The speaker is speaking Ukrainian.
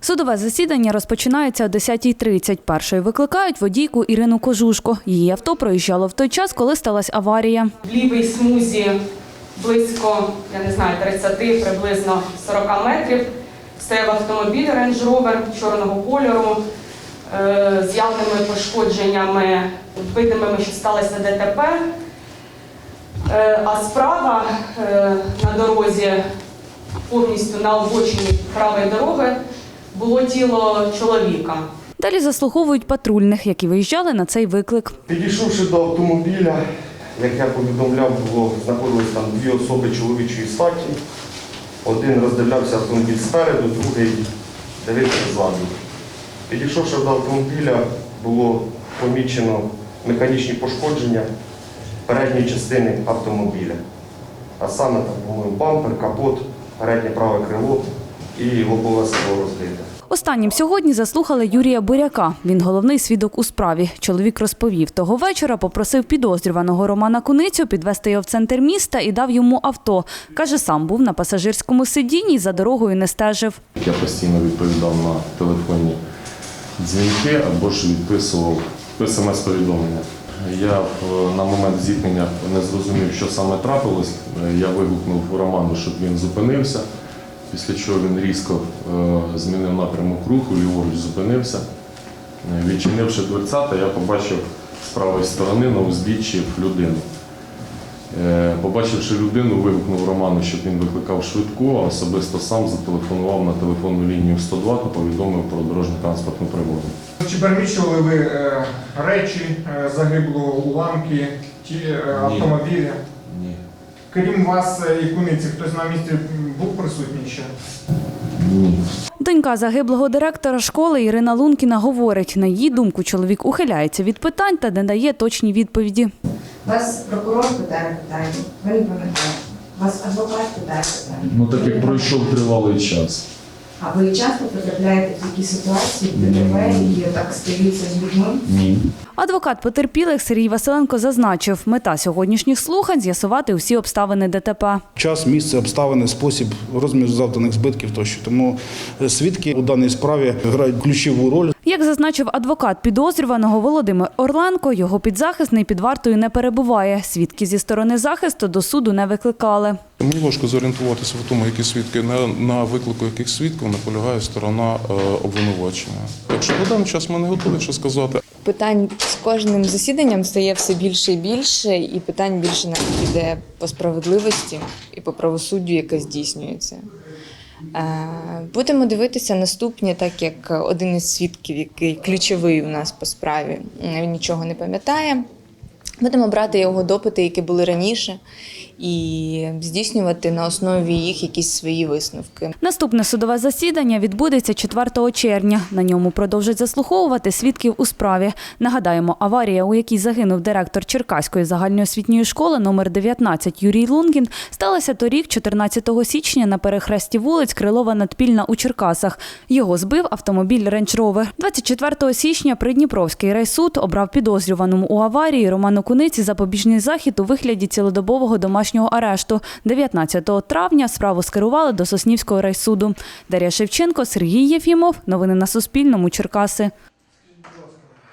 Судове засідання розпочинається о 10.30. Першою викликають водійку Ірину Кожушко. Її авто проїжджало в той час, коли сталася аварія. В лівій смузі близько, я не знаю, 30, приблизно 40 метрів. Стояв автомобіль Range Rover чорного кольору е, з явними пошкодженнями, видимими, що сталося ДТП. Е, А справа е, на дорозі, повністю на обочині правої дороги, було тіло чоловіка. Далі заслуховують патрульних, які виїжджали на цей виклик. Підійшовши до автомобіля, як я повідомляв, було знаходились там дві особи чоловічої статі. Один роздивлявся автомобіль спереду, другий дивився ззаду. Підійшовши до автомобіля, було помічено механічні пошкодження передньої частини автомобіля. А саме там, по-моєму, бампер, капот, переднє праве крило і лобове скло розбите. Останнім сьогодні заслухали Юрія Буряка. Він головний свідок у справі. Чоловік розповів, того вечора попросив підозрюваного Романа Куницю підвести його в центр міста і дав йому авто. Каже, сам був на пасажирському сидінні і за дорогою не стежив. Я постійно відповідав на телефонні дзвінки або ж відписував смс-повідомлення. Я е, на момент зіткнення не зрозумів, що саме трапилось. Е, Я вигукнув Роману, щоб він зупинився, після чого він різко е, змінив напрямок руху, ліворуч зупинився. Відчинивши дверцята, я побачив з правої сторони на узбіччі людину. Е, Побачивши людину, вигукнув Роману, щоб він викликав швидку, а особисто сам зателефонував на телефонну лінію 102 та повідомив про дорожньо-транспортну пригоду. Чи переміщували ви е, речі е, загиблого уламки, ті е, автомобілі? Ні. Крім вас і куниці, хтось на місці був присутній ще? Ні. Донька загиблого директора школи Ірина Лункіна говорить, на її думку, чоловік ухиляється від питань та не дає точні відповіді. Вас прокурор питає питання, ви не пам'ятаєте. Вас адвокат питає питання. Ну так як пройшов тривалий час. А ви часто потрапляєте в такі ситуації, в ДТП, і так стаються з людьми? Ні. Адвокат потерпілих Сергій Василенко зазначив, мета сьогоднішніх слухань з'ясувати усі обставини ДТП. Час, місце, обставини, спосіб розміру завданих збитків тощо. Тому е, свідки у даній справі грають ключову роль. Як зазначив адвокат підозрюваного Володимир Орленко, його підзахисний під вартою не перебуває. Свідки зі сторони захисту до суду не викликали. Мені важко зорієнтуватися в тому, які свідки на, на виклику яких свідків наполягає сторона е, обвинувачення. Якщо на даний час ми не готові що сказати, Питань з кожним засіданням стає все більше і більше, і питань більше навіть йде по справедливості і по правосуддю, яке здійснюється. Е, Будемо дивитися наступні, так як один із свідків, який ключовий у нас по справі, він нічого не пам'ятає. Будемо брати його допити, які були раніше, і здійснювати на основі їх якісь свої висновки. Наступне судове засідання відбудеться 4 червня. На ньому продовжать заслуховувати свідків у справі. Нагадаємо, аварія, у якій загинув директор Черкаської загальноосвітньої школи номер 19 Юрій Лунгін, сталася торік, 14 січня, на перехресті вулиць Крилова Надпільна у Черкасах. Його збив автомобіль Rover. 24 січня Придніпровський райсуд обрав підозрюваному у аварії Роману Куниці запобіжний захід у вигляді цілодобового домашнього арешту. 19 травня справу скерували до Соснівського райсуду. Дар'я Шевченко, Сергій Єфімов. Новини на Суспільному. Черкаси.